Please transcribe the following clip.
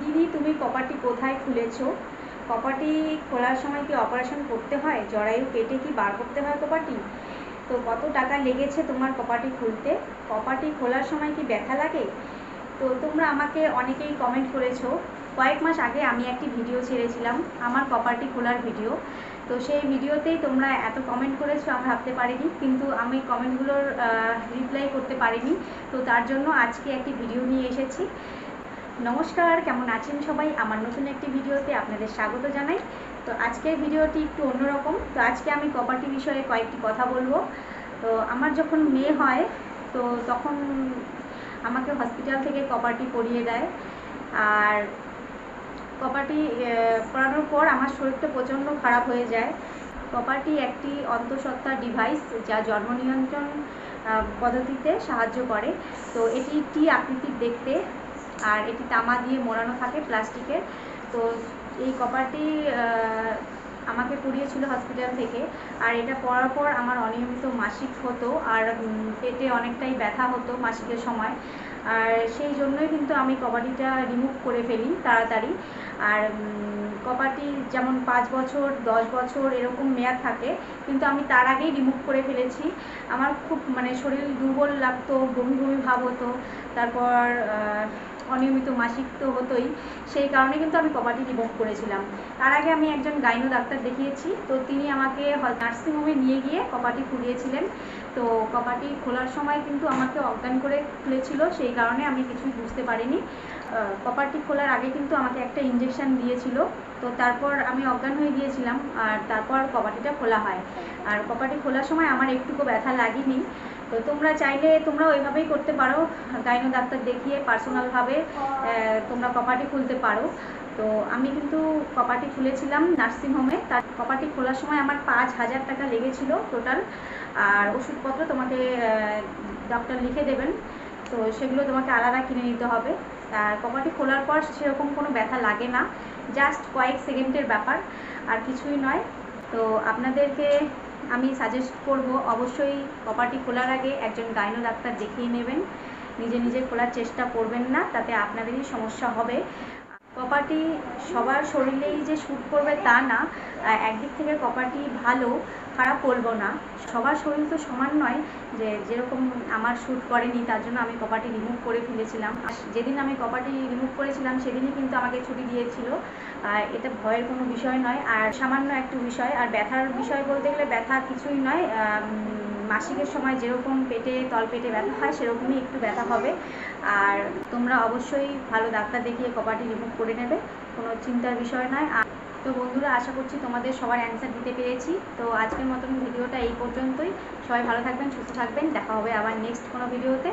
দিদি, তুমি কপাটি কোথায় খুলেছো? কপাটি খোলার সময় কি অপারেশন করতে হয়? জরায়ু কেটে কি বার করতে হয় কপাটি তো কত টাকা লেগেছে তোমার কপাটি খুলতে? কপাটি খোলার সময় কি ব্যথা লাগে? তো তোমরা আমাকে অনেকেই কমেন্ট করেছ। কয়েক মাস আগে আমি একটি ভিডিও ছেড়েছিলাম, আমার কপাটি খোলার ভিডিও তো সেই ভিডিওতেই তোমরা এত কমেন্ট করেছ, আমি ভাবতে পারিনি। কিন্তু আমি কমেন্টগুলোর রিপ্লাই করতে পারিনি। তো তার জন্য আজকে একটি ভিডিও নিয়ে এসেছি। নমস্কার, কেমন আছেন সবাই? আমার নতুন একটি ভিডিওতে আপনাদের স্বাগত জানাই। তো আজকের ভিডিওটি একটু অন্যরকম। তো আজকে আমি কপাটি বিষয়ে কয়েকটি কথা বলব। তো আমার যখন মেয়ে হয়, তো তখন আমাকে হসপিটাল থেকে কপাটি পরিয়ে দেয়। আর কপাটি পরানোর পর আমার শরীরটা প্রচণ্ড খারাপ হয়ে যায়। কপাটি একটি অন্তঃসত্ত্বা ডিভাইস যা জন্ম নিয়ন্ত্রণ পদ্ধতিতে সাহায্য করে। তো এটি টি আকৃতির দেখতে। আর এটি তামা দিয়ে মোড়ানো থাকে প্লাস্টিকের। তো এই কপারটি আমাকে পড়িয়েছিল হসপিটাল থেকে। আর এটা পরার পর আমার অনিয়মিত মাসিক হতো আর পেটে অনেকটাই ব্যথা হতো মাসিকের সময়। আর সেই জন্যই কিন্তু আমি কবাডিটা রিমুভ করে ফেলি তাড়াতাড়ি। আর কপাটি যেমন পাঁচ বছর, দশ বছর এরকম মেয়াদ থাকে, কিন্তু আমি তার আগেই রিমুভ করে ফেলেছি। আমার খুব মানে শরীর দুর্বল লাগতো, বমি বমি ভাব হতো। তারপর অনিয়মিত মাসিক তো হতোই, সেই কারণে কিন্তু আমি কপাটি রিমুভ করেছিলাম। তার আগে আমি একজন গাইনো ডাক্তার দেখিয়েছি, তো তিনি আমাকে নার্সিংহোমে নিয়ে গিয়ে কপাটি খুলিয়েছিলেন। তো কপাটি খোলার সময় কিন্তু আমাকে অজ্ঞান করে খুলেছিল, সেই কারণে আমি কিছুই বুঝতে পারিনি। কপারটি খোলার আগে কিন্তু আমাকে একটা ইঞ্জেকশান দিয়েছিল, তো তারপর আমি অজ্ঞান হয়ে গিয়েছিলাম, আর তারপর কপাটিটা খোলা হয়। আর কপাটি খোলার সময় আমার একটুকু ব্যথা লাগেনি তো তোমরা চাইলে তোমরা ওইভাবেই করতে পারো। গাইনো ডাক্তার দেখিয়ে পার্সোনালভাবে তোমরা কপাটি খুলতে পারো। তো আমি কিন্তু কপাটি খুলেছিলাম নার্সিংহোমে তার কপাটি খোলার সময় আমার পাঁচ হাজার টাকা লেগেছিল টোটাল আর ওষুধপত্র তোমাকে ডক্টর লিখে দেবেন। তো সেগুলো তোমাকে আলাদা কিনে নিতে হবে। আর কপাটি খোলার পর সেরকম কোনো ব্যথা লাগে না। জাস্ট কয়েক সেকেন্ডের ব্যাপার, আর কিছুই নয়। তো আপনাদেরকে আমি সাজেস্ট করব, অবশ্যই কপাটি খোলার আগে একজন গাইনো ডাক্তার দেখিয়ে নেবেন। নিজে নিজে খোলার চেষ্টা করবেন না, তাতে আপনাদেরই সমস্যা হবে। কপাটি সবার শরীরেই যে শ্যুট করবে তা না একদিক থেকে কপাটি ভালো খারাপ বলব না। সবার শরীর তো সমান নয় যে যেরকম আমার শ্যুট করেনি, তার জন্য আমি কপাটি রিমুভ করে ফেলেছিলাম। যেদিন আমি কপাটি রিমুভ করেছিলাম, সেদিনই কিন্তু আমাকে ছুটি দিয়েছিল। এটা ভয়ের কোনো বিষয় নয়। আর সামান্য একটু বিষয়, আর ব্যথার বিষয় বলতে গেলে ব্যথা কিছুই নয়। মাসিকের সময় যেরকম পেটে, তল পেটে ব্যথা হয়, সেরকমই একটু ব্যথা হবে। আর তোমরা অবশ্যই ভালো ডাক্তার দেখিয়ে কপাটি রিমুভ করে নেবে। কোনো চিন্তার বিষয় নয়। আর তো বন্ধুরা, আশা করছি তোমাদের সবার অ্যান্সার দিতে পেরেছি। তো আজকের মতন ভিডিওটা এই পর্যন্তই। সবাই ভালো থাকবেন, সুস্থ থাকবেন। দেখা হবে আবার নেক্সট কোনো ভিডিওতে